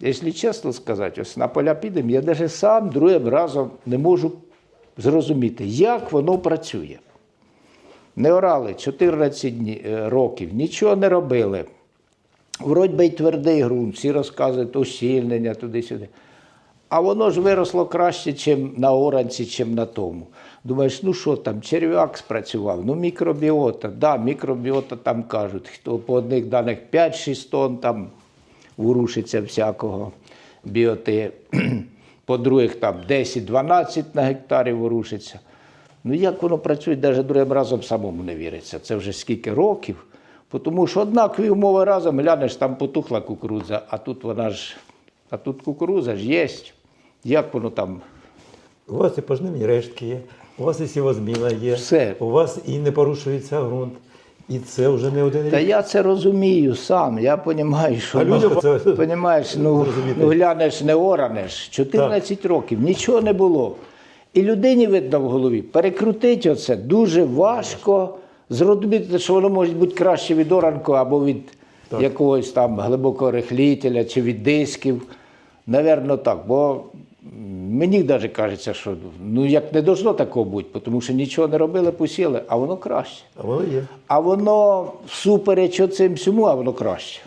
Якщо чесно сказати, ось на поля підемо, я навіть сам другим разом не можу зрозуміти, як воно працює. Не орали 14 е, років, нічого не робили. Вроді би й твердий ґрунт, всі розказують ущільнення туди-сюди. А воно ж виросло краще, ніж на оранці, чим на тому. Думаєш, ну що там, черв'як спрацював, ну мікробіота, да, мікробіота там кажуть, хто по одних даних 5-6 тонн там ворушиться всякого біоти, по других там 10-12 на гектарі ворушиться. Ну як воно працює, навіть другим разом самому не віриться. Це вже скільки років. Тому що однакові умови разом глянеш, там потухла кукурудза, а тут вона ж, а тут кукурудза ж є. Як воно там? У вас і пожнивні рештки є, у вас і сівозміна є, Все. у вас і не порушується ґрунт. І це вже не один рік. Та я це розумію сам. Я розумію, що А людям ну, це понімаєш, ну, ну глянеш, не оранеш. 14 років, нічого не було. І людині видно в голові, перекрутити оце дуже важко. Зрозуміти, що воно може бути краще від оранку або від якогось там глибокого рихлітеля чи від дисків. Навірно, так. Бо мені навіть кажеться, що ну як не должно такого бути, тому що нічого не робили, посіли, а воно краще. А воно є. А воно всупереч оцим всьому, а воно краще.